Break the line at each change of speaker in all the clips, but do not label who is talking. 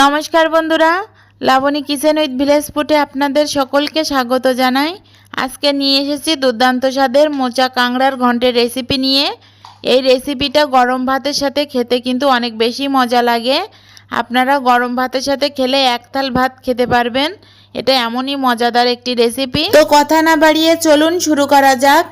নমস্কার বন্ধুরা, Laboni kitchen with village ফুটে আপনাদের সকলকে স্বাগত জানাই। আজকে নিয়ে এসেছি দুর্দান্ত স্বাদের মোচা কাংড়ার ঘন্টের রেসিপি নিয়ে। এই রেসিপিটা গরম ভাতের সাথে খেতে কিন্তু অনেক বেশি মজা লাগে। আপনারা গরম ভাতের সাথে খেলে এক থাল ভাত খেতে পারবেন। এটা এমনই মজাদার একটি রেসিপি তো কথা না বাড়িয়ে চলুন শুরু করা যাক।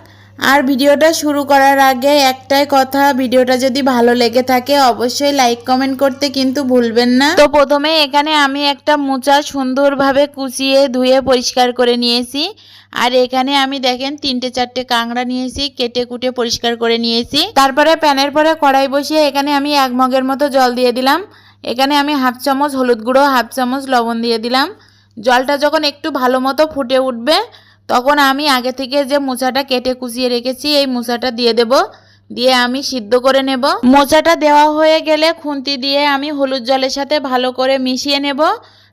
আর ভিডিওটা শুরু করার আগে একটাই কথা, ভিডিওটা যদি ভালো লেগে থাকে অবশ্যই লাইক, কমেন্ট করতে কিন্তু ভুলবেন না। তো প্রথমে এখানে আমি একটা মোচা সুন্দরভাবে কুচিয়ে ধুয়ে পরিষ্কার করে নিয়েছি। আর এখানে আমি দেখেন তিনটে চারটে কাংড়া নিয়েছি, কেটে কুটে পরিষ্কার করে নিয়েছি। তারপরে প্যানের পরে কড়াই বসিয়ে এখানে আমি এক মগের মতো জল দিয়ে দিলাম। এখানে আমি হাফ চামচ হলুদ গুঁড়ো, হাফ চামচ লবণ দিয়ে দিলাম। জলটা যখন একটু ভালো মতো ফুটে উঠবে তখন আমি আগে থেকে যে মোচাটা কেটে কুচিয়ে রেখেছি, এই মোচাটা দিয়ে দেব। দিয়ে আমি সিদ্ধ করে নেব। মোচাটা দেওয়া হয়ে গেলে খুন্তি দিয়ে আমি হলুদ জলের সাথে ভালো করে মিশিয়ে নেব।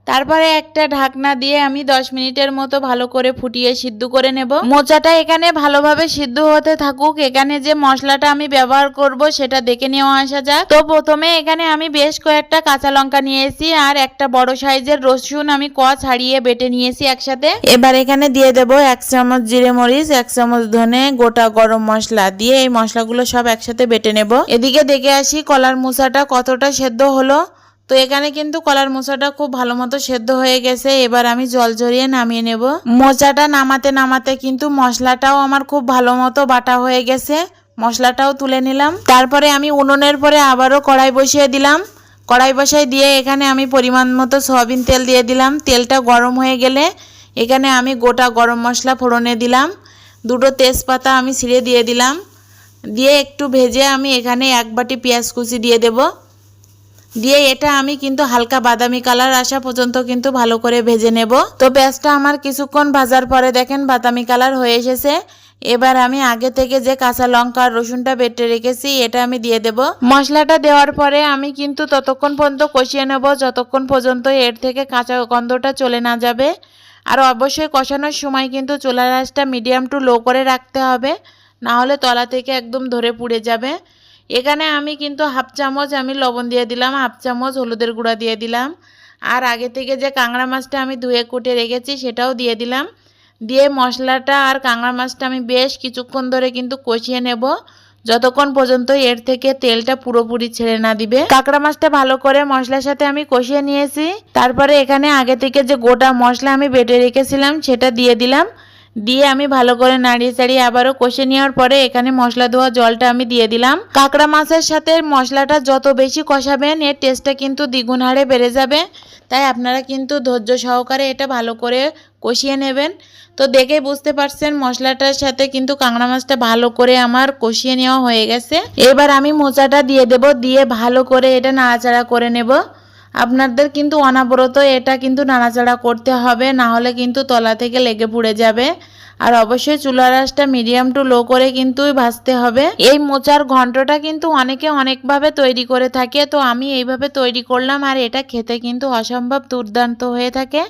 তারপরে একটা ঢাকনা দিয়ে আমি 10 মিনিটের মতো ভালো করে ফুটিয়ে সিদ্ধ করে নেব। মোচাটা এখানে ভালোভাবে সিদ্ধ হতে থাকুক। এখানে যে মশলাটা আমি ব্যবহার করব সেটা দেখে নেওয়া আসা যাক। তো প্রথমে এখানে আমি বেশ কয়েকটা কাঁচা লঙ্কা নিয়েছি আর একটা বড় সাইজের রসুন আমি ক ছাড়িয়ে বেটে নিয়েছি একসাথে। এবার এখানে দিয়ে দেব এক চামচ জিরে মরিচ, এক চামচ ধনে, গোটা গরম মশলা দিয়ে এই মশলাগুলো সব একসাথে বেটে নেব। এদিকে দেখে আসি কলার মোচাটা কতটা সেদ্ধ হলো। তো এখানে কিন্তু কলার মোচাটা খুব ভালো মতো সেদ্ধ হয়ে গেছে। এবার আমি জল ঝরিয়ে নামিয়ে নেব। মোচাটা নামাতে নামাতে কিন্তু মশলাটাও আমার খুব ভালো মতো বাটা হয়ে গেছে। মশলাটাও তুলে নিলাম। তারপরে আমি উনুনের পরে আবারও কড়াই বসিয়ে দিলাম। কড়াই বসাই দিয়ে এখানে আমি পরিমাণ মতো সয়াবিন তেল দিয়ে দিলাম। তেলটা গরম হয়ে গেলে এখানে আমি গোটা গরম মশলা ফোড়নে দিলাম। দুটো তেজপাতা আমি ছিঁড়ে দিয়ে দিলাম। দিয়ে একটু ভেজে আমি এখানে এক বাটি পেঁয়াজ কুচি দিয়ে দেবো। দিয়ে এটা আমি কিন্তু হালকা বাদামি কালার আসা পর্যন্ত কিন্তু ভালো করে ভেজে নেব। তো পেঁয়াজটা আমার কিছুক্ষণ ভাজার পরে দেখেন বাদামি কালার হয়ে এসেছে। এবার আমি আগে থেকে যে কাঁচা লঙ্কা আর রসুনটা বেটে রেখেছি, এটা আমি দিয়ে দেব। মশলাটা দেওয়ার পরে আমি কিন্তু ততক্ষণ পর্যন্ত কষিয়ে নেব, যতক্ষণ পর্যন্ত এর থেকে কাঁচা গন্ধটা চলে না যাবে। আর অবশ্যই কষানোর সময় কিন্তু চুলার আঁচটা মিডিয়াম টু লো করে রাখতে হবে না হলে তলা থেকে একদম ধরে পুড়ে যাবে। এখানে আমি কিন্তু হাফ চামচ আমি লবণ দিয়ে দিলাম, হাফ চামচ হলুদের গুঁড়া দিয়ে দিলাম। আর আগে থেকে যে কাঁকড়া মাছটা আমি ধুয়ে কুটে রেখেছি সেটাও দিয়ে দিলাম। দিয়ে মশলাটা আর কাঁকড়া মাছটা আমি বেশ কিছুক্ষণ ধরে কিন্তু কষিয়ে নেব। যতক্ষণ পর্যন্ত এর থেকে তেলটা পুরোপুরি ছেড়ে না দিবে। কাঁকড়া মাছটা ভালো করে মশলার সাথে আমি কষিয়ে নিয়েছি। তারপরে এখানে আগে থেকে যে গোটা মশলা আমি বেটে রেখেছিলাম সেটা দিয়ে দিলাম। দিয়ে আমি ভালো করে নাড়িয়ে চাড়িয়ে আবারও কষে নেওয়ার পরে এখানে মশলা ধোয়া জলটা আমি দিয়ে দিলাম। কাঁকড়া মাছের সাথে মশলাটা যত বেশি কষাবেন, এর টেস্টটা কিন্তু দ্বিগুণ হারে বেড়ে যাবে। তাই আপনারা কিন্তু ধৈর্য সহকারে এটা ভালো করে কষিয়ে নেবেন। তো দেখে বুঝতে পারছেন মশলাটার সাথে কিন্তু কাঁকড়া মাছটা ভালো করে আমার কষিয়ে নেওয়া হয়ে গেছে। এবার আমি মোচাটা দিয়ে দেব, দিয়ে ভালো করে এটা নাড়াচাড়া করে নেব। আপনাদের কিন্তু অনাবরত এটা কিন্তু নাড়াচাড়া করতে হবে, না হলে কিন্তু তলা থেকে লেগে পুড়ে যাবে। আর অবশ্যই চুলার আঁচটা মিডিয়াম টু লো করে কিন্তু ভাজতে হবে। এই মোচার ঘন্টটা কিন্তু অনেকে অনেকভাবে তৈরি করে থাকে, তো আমি এইভাবে তৈরি করলাম আর এটা খেতে কিন্তু অসম্ভব দুর্দান্ত হয়ে থাকে।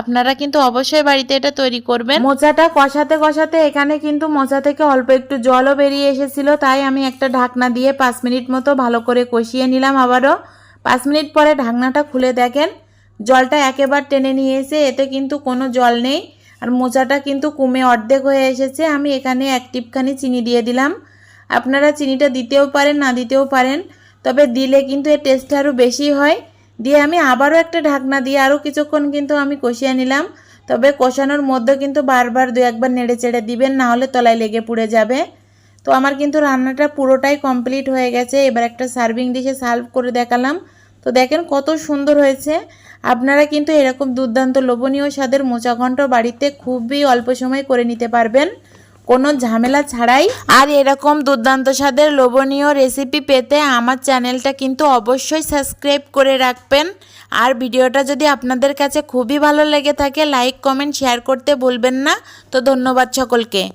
আপনারা কিন্তু অবশ্যই বাড়িতে এটা তৈরি করবেন। মোচাটা কষাতে কষাতে এখানে কিন্তু মোচা থেকে অল্প একটু জলও বেরিয়ে এসেছিল, তাই আমি একটা ঢাকনা দিয়ে পাঁচ মিনিট মতো ভালো করে কষিয়ে নিলাম আবারও। পাঁচ মিনিট পরে ঢাকনাটা খুলে দেখেন। জলটা একেবার টেনে নিয়ে এসে এতে কিন্তু কোনো জল নেই। আর মোচাটা কিন্তু কমে অর্ধেক হয়ে এসেছে। আমি এখানে এক টিপখানি চিনি দিয়ে দিলাম। আপনারা চিনিটা দিতেও পারেন, না দিতেও পারেন। তবে দিলে কিন্তু এর টেস্টটা আরও বেশি হয়। দিয়ে আমি আবারও একটা ঢাকনা দিয়ে আরও কিছুক্ষণ কিন্তু আমি কষিয়ে নিলাম। তবে কষানোর মধ্যে কিন্তু বারবার দু একবার নেড়ে চেড়ে দিবেন, না হলে তলায় লেগে পুড়ে যাবে। তো আমার কিন্তু রান্নাটা পুরোটাই কমপ্লিট হয়ে গেছে। এবার একটা সার্ভিং ডিশে সার্ভ করে দেখালাম। তো দেখেন কত সুন্দর হয়েছে। আপনারা কিন্তু এরকম দুর্দান্ত লোভনীয় স্বাদের মোচা ঘন্ট বাড়িতে খুবই অল্প সময় করে নিতে পারবেন। কোনো ঝামেলা ছাড়াই। আর এরকম দুর্দান্ত স্বাদের লোভনীয় রেসিপি পেতে আমার চ্যানেলটা কিন্তু অবশ্যই সাবস্ক্রাইব করে রাখবেন। আর ভিডিওটা যদি আপনাদের কাছে খুবই ভালো লেগে থাকে লাইক কমেন্ট শেয়ার করতে ভুলবেন না। তো ধন্যবাদ সকলকে।